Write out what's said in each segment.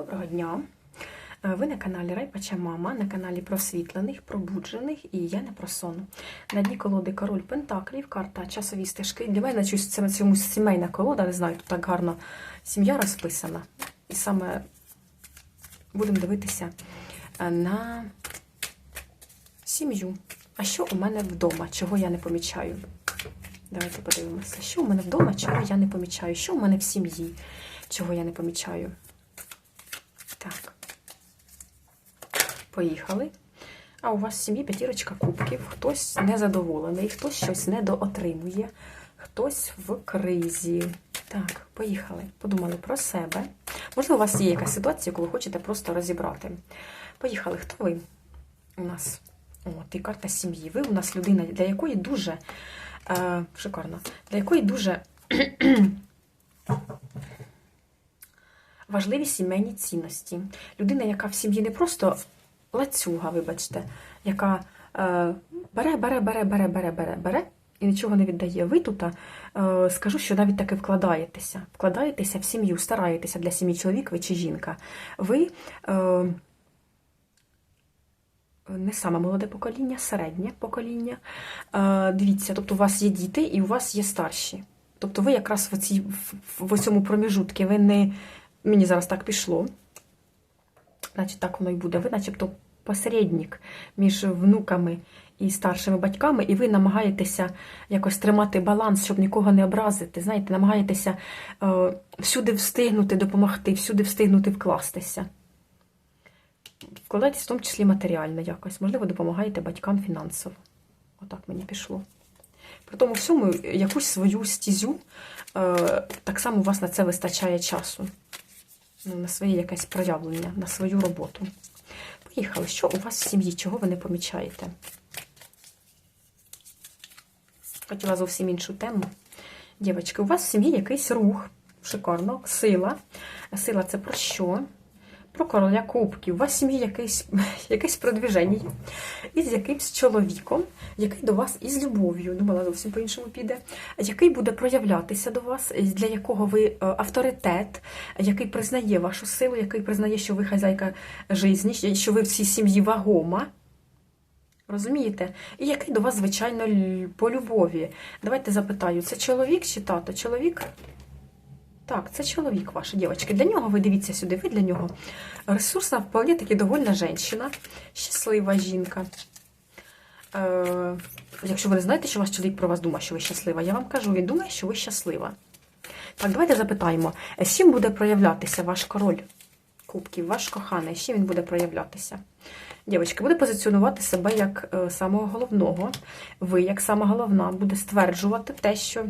Доброго дня! Е, Ви на каналі Райпача Мама, на каналі просвітлених, пробуджених і я не про сон. На дні колоди король Пентаклів, карта часові стежки. Для мене це чомусь сімейна колода, не знаю, тут так гарно сім'я розписана. І саме будемо дивитися е, на сім'ю. А що у мене вдома, чого я не помічаю? Давайте подивимося, що у мене вдома, чого я не помічаю, що у мене в сім'ї, чого я не помічаю. Так. Поїхали. А у вас в сім'ї п'ятірочка кубків. Хтось незадоволений, хтось щось недоотримує, хтось в кризі. Так, поїхали. Подумали про себе. Можливо, у вас є якась ситуація, яку ви хочете просто розібрати. Поїхали. Хто ви у нас? От, і карта сім'ї. Ви у нас людина, для якої дуже е, шикарно, для якої дуже важливі сімейні цінності. Людина, яка в сім'ї не просто лацюга, вибачте, яка е, бере, бере, бере, бере, бере, бере, бере і нічого не віддає. Ви тут е, скажу, що навіть таки вкладаєтеся. Вкладаєтеся в сім'ю, стараєтеся для сім'ї чоловік ви чи жінка. Ви е, не саме молоде покоління, середнє покоління. Е, дивіться, тобто у вас є діти і у вас є старші. Тобто ви якраз в, цій, в, в цьому проміжутку, ви не. Мені зараз так пішло. Значить, так воно і буде. Ви, начебто, посередник між внуками і старшими батьками, і ви намагаєтеся якось тримати баланс, щоб нікого не образити. Знаєте, намагаєтеся е, всюди встигнути допомогти, всюди встигнути вкластися. Вкладайтесь в тому числі матеріально якось. Можливо, допомагаєте батькам фінансово. Отак мені пішло. При тому всьому якусь свою стізю, е, так само у вас на це вистачає часу. Ну, на своє якесь проявлення, на свою роботу. Поїхали. Що у вас в сім'ї? Чого ви не помічаєте? Хотіла зовсім іншу тему. Дівчатки, у вас в сім'ї якийсь рух. Шикарно, сила. Сила це про що? Про короля кубків. У вас в сім'ї якесь, якесь продвіження із якимсь чоловіком, який до вас із любов'ю, думала, зовсім по-іншому піде, який буде проявлятися до вас, для якого ви е, авторитет, який признає вашу силу, який признає, що ви хазяйка житті, що ви в цій сім'ї вагома. Розумієте? І який до вас, звичайно, по любові. Давайте запитаю, це чоловік чи тато? Чоловік? Так, це чоловік ваш, дівчатки. Для нього ви дивіться сюди, ви для нього ресурсна, вполне таки довольна жінка, щаслива жінка. Е, якщо ви не знаєте, що ваш чоловік про вас думає, що ви щаслива, я вам кажу, він думає, що ви щаслива. Так, давайте запитаємо, з чим буде проявлятися ваш король кубків, ваш коханий, з чим він буде проявлятися? Дівчатки, буде позиціонувати себе як е, самого головного. Ви, як сама головна, буде стверджувати те, що.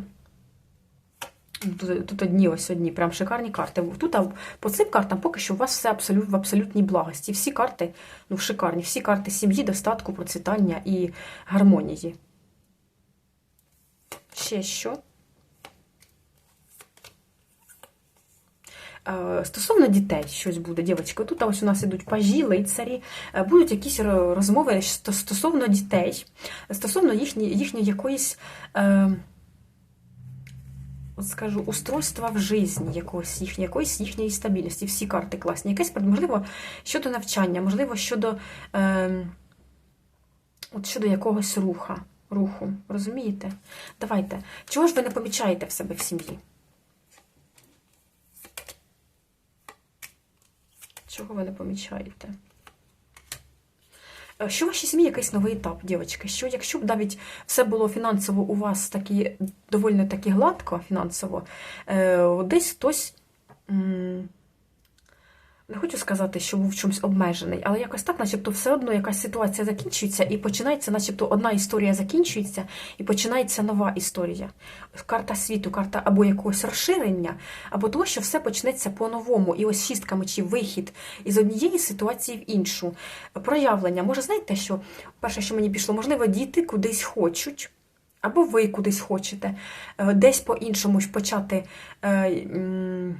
Тут, тут одні ось одні, прям шикарні карти. Тут а, по цим картам поки що у вас все абсолют, в абсолютній благості. Всі карти, ну шикарні, всі карти сім'ї, достатку, процвітання і гармонії. Ще що? Е, Стосовно дітей щось буде, дівчатки. Тут ось у нас ідуть пажі, лицарі, е, будуть якісь розмови стосовно дітей, стосовно їхні, їхньої якоїсь. Е, от скажу, устройства в житті, якогось їхньої, якоїсь їхньої стабільності. Всі карти класні. Якесь, можливо, щодо навчання, можливо, щодо, е, от щодо якогось руха, руху. Розумієте? Давайте. Чого ж ви не помічаєте в себе в сім'ї? Чого ви не помічаєте? Е, Що в вашій сім'ї якийсь новий етап, дівчатки? Що якщо б навіть все було фінансово у вас такі доволі таки гладко фінансово, е, десь хтось. Не хочу сказати, що був в чомусь обмежений, але якось так, начебто, все одно якась ситуація закінчується і починається, начебто, одна історія закінчується і починається нова історія. Карта світу, карта або якогось розширення, або того, що все почнеться по-новому. І ось шістка мечів, вихід із однієї ситуації в іншу. Проявлення. Може, знаєте, що перше, що мені пішло, можливо, діти кудись хочуть. Або ви кудись хочете, е, десь по-іншому почати е,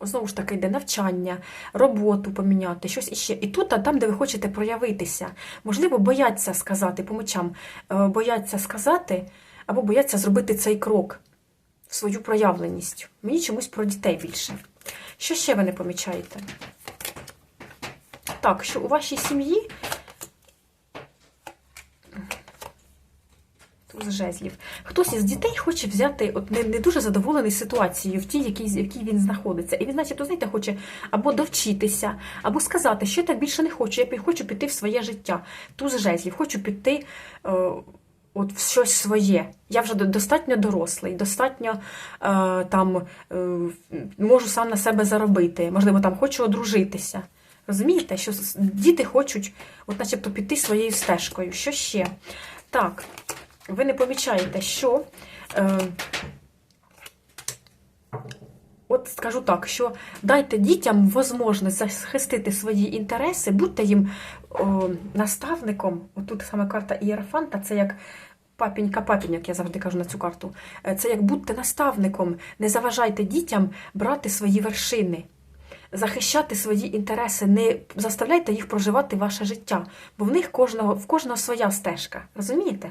знову ж таки йде навчання, роботу поміняти, щось іще. І тут, а там, де ви хочете проявитися, можливо, бояться сказати по мечам, е, бояться сказати або бояться зробити цей крок в свою проявленість. Мені чомусь про дітей більше. Що ще ви не помічаєте? Так, що у вашій сім'ї Туз жезлів. Хтось із дітей хоче взяти, от не, не дуже задоволений ситуацією в тій, в якій він знаходиться. І він, значить, знаєте, хоче або довчитися, або сказати, що я так більше не хочу. Я хочу піти в своє життя. Туз жезлів, хочу піти е, от в щось своє. Я вже достатньо дорослий, достатньо е, там е, можу сам на себе заробити. Можливо, там хочу одружитися. Розумієте, що діти хочуть, от начебто, піти своєю стежкою. Що ще? Так, ви не помічаєте, що. Е, От скажу так, що дайте дітям можливість захистити свої інтереси, будьте їм о, наставником. Отут саме карта Ієрофанта, це як папінька папіньок, я завжди кажу на цю карту. Е, Це як будьте наставником, не заважайте дітям брати свої вершини, захищати свої інтереси, не заставляйте їх проживати ваше життя, бо в них кожного, в кожного своя стежка. Розумієте?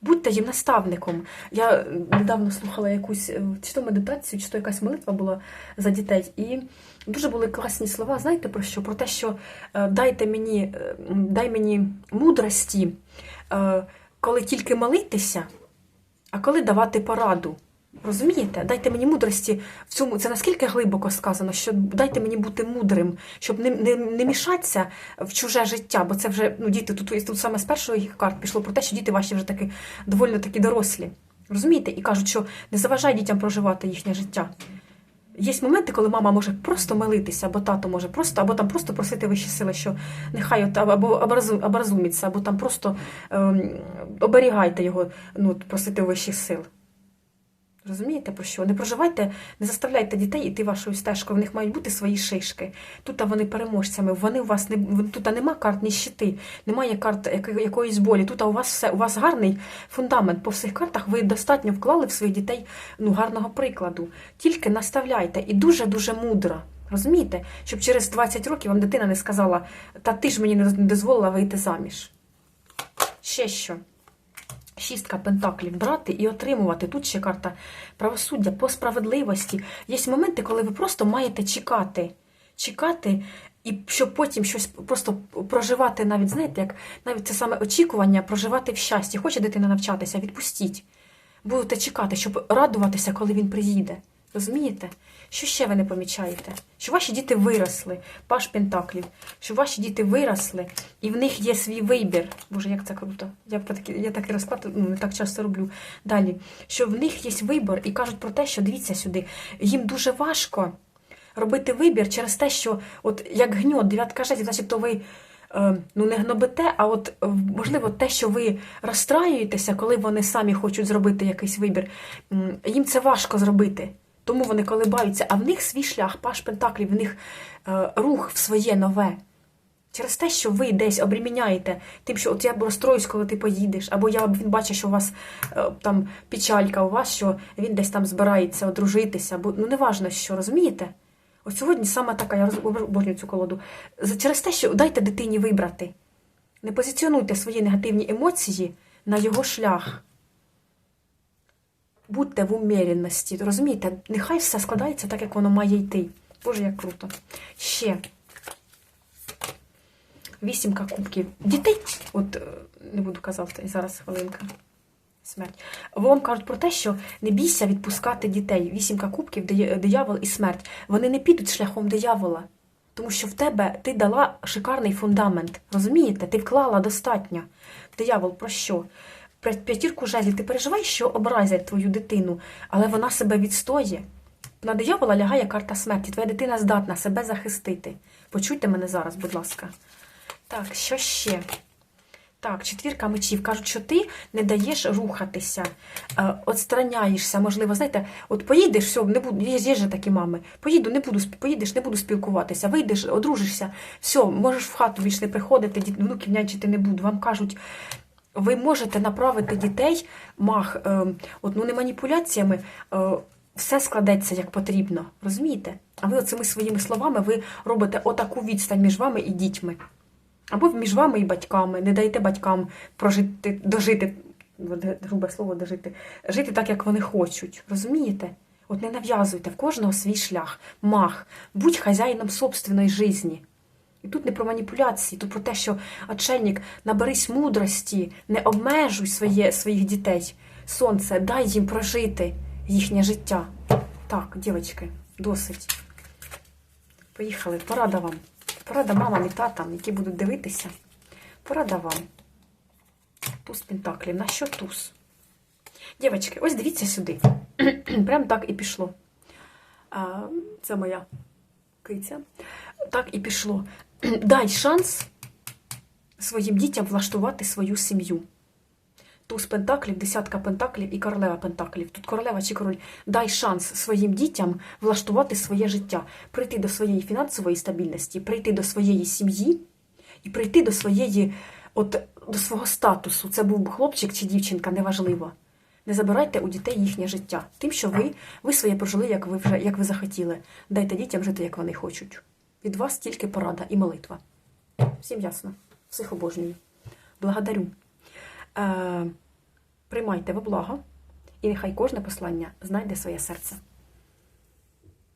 Будьте їм наставником. Я недавно слухала якусь е, чи то медитацію, чи то якась молитва була за дітей. І дуже були класні слова. Знаєте про що? Про те, що е, дайте мені, е, дай мені мудрості, коли тільки молитися, а коли давати пораду. Розумієте? Дайте мені мудрості в цьому. Це наскільки глибоко сказано, що дайте мені бути мудрим, щоб не, не, не мішатися в чуже життя, бо це вже ну, діти тут, тут саме з першої карт пішло про те, що діти ваші вже таки доволі такі дорослі. Розумієте? І кажуть, що не заважай дітям проживати їхнє життя. Є моменти, коли мама може просто молитися, або тато може просто, або там просто просити вищі сили, що нехай от, або образуміться, або там просто ем, оберігайте його, ну, просити вищих сил. Розумієте про що? Не проживайте, не заставляйте дітей іти вашою стежкою. В них мають бути свої шишки. Тут вони переможцями. Вони у вас не тут нема карт ні щити, немає карт якоїсь болі. Тут у вас все у вас гарний фундамент. По всіх картах ви достатньо вклали в своїх дітей ну, гарного прикладу. Тільки наставляйте і дуже дуже мудро. Розумієте, щоб через 20 років вам дитина не сказала, та ти ж мені не дозволила вийти заміж. Ще що? Шістка пентаклів брати і отримувати. Тут ще карта правосуддя по справедливості. Є моменти, коли ви просто маєте чекати. Чекати, і щоб потім щось просто проживати, навіть, знаєте, як навіть це саме очікування, проживати в щасті. Хоче дитина навчатися, відпустіть. Будете чекати, щоб радуватися, коли він приїде. Розумієте? Що ще ви не помічаєте? Що ваші діти виросли, паш Пентаклів, що ваші діти виросли, і в них є свій вибір. Боже, як це круто. Я, про такі, я розклад ну, не так часто роблю. Далі, що в них є вибір, і кажуть про те, що дивіться сюди, їм дуже важко робити вибір через те, що от як гньот, дев'ятка жезлів, значить, то ви. е, Ну, не гнобите, а от е, можливо те, що ви розстраюєтеся, коли вони самі хочуть зробити якийсь вибір, їм це важко зробити. Тому вони колебаються, а в них свій шлях, паш Пентаклів, в них е, рух в своє нове. Через те, що ви десь обріміняєте тим, що от я розстроюсь, коли ти поїдеш, або я він бачить, що у вас е, там печалька у вас, що він десь там збирається одружитися, або ну неважно що, розумієте? От сьогодні саме така, я обожнюю цю колоду. Через те, що дайте дитині вибрати. Не позиціонуйте свої негативні емоції на його шлях. Будьте в уміряності, розумієте? Нехай все складається так, як воно має йти. Боже, як круто. Ще. Вісімка кубків. Дітей, от е, не буду казати, зараз хвилинка. Смерть. Вам кажуть про те, що не бійся відпускати дітей. Вісімка кубків, диявол і смерть. Вони не підуть шляхом диявола. Тому що в тебе ти дала шикарний фундамент. Розумієте? Ти вклала достатньо. Диявол про що? П'ятірку жезлів, ти переживаєш, що образять твою дитину, але вона себе відстоє. На диявола лягає карта смерті. Твоя дитина здатна себе захистити. Почуйте мене зараз, будь ласка. Так, що ще? Так, четвірка мечів. Кажуть, що ти не даєш рухатися, е, отстраняєшся, можливо, знаєте, от поїдеш, все, не буду, є, є же такі мами. Поїду, не буду, поїдеш, не буду спілкуватися, вийдеш, одружишся, все, можеш в хату більше не приходити, внуків нянчити не буду. Вам кажуть, ви можете направити дітей, мах, е, от, ну не маніпуляціями, е, все складеться як потрібно. Розумієте? А ви оцими своїми словами ви робите отаку відстань між вами і дітьми. Або між вами і батьками. Не дайте батькам прожити, дожити, грубе слово дожити, жити так, як вони хочуть. Розумієте? От не нав'язуйте в кожного свій шлях, мах, будь хазяїном собственної житті. Тут не про маніпуляції, тут про те, що отшельник, наберись мудрості, не обмежуй своє, своїх дітей. Сонце, дай їм прожити їхнє життя. Так, дівчатки, досить. Поїхали. Порада вам. Порада мамам і татам, які будуть дивитися. Порада вам. Туз пентаклів. На що туз? Дівчатки, ось дивіться сюди. Прям так і пішло. А, це моя киця. Так і пішло. Дай шанс своїм дітям влаштувати свою сім'ю. Туз пентаклів, десятка пентаклів і королева пентаклів. Тут королева чи король. Дай шанс своїм дітям влаштувати своє життя, прийти до своєї фінансової стабільності, прийти до своєї сім'ї і прийти до своєї, от, до свого статусу. Це був би хлопчик чи дівчинка, неважливо. Не забирайте у дітей їхнє життя. Тим, що ви, ви своє прожили, як ви вже як ви захотіли. Дайте дітям жити, як вони хочуть. Від вас тільки порада і молитва. Всім ясно. Всіх обожнюю. Благодарю. Е, приймайте во благо, і нехай кожне послання знайде своє серце.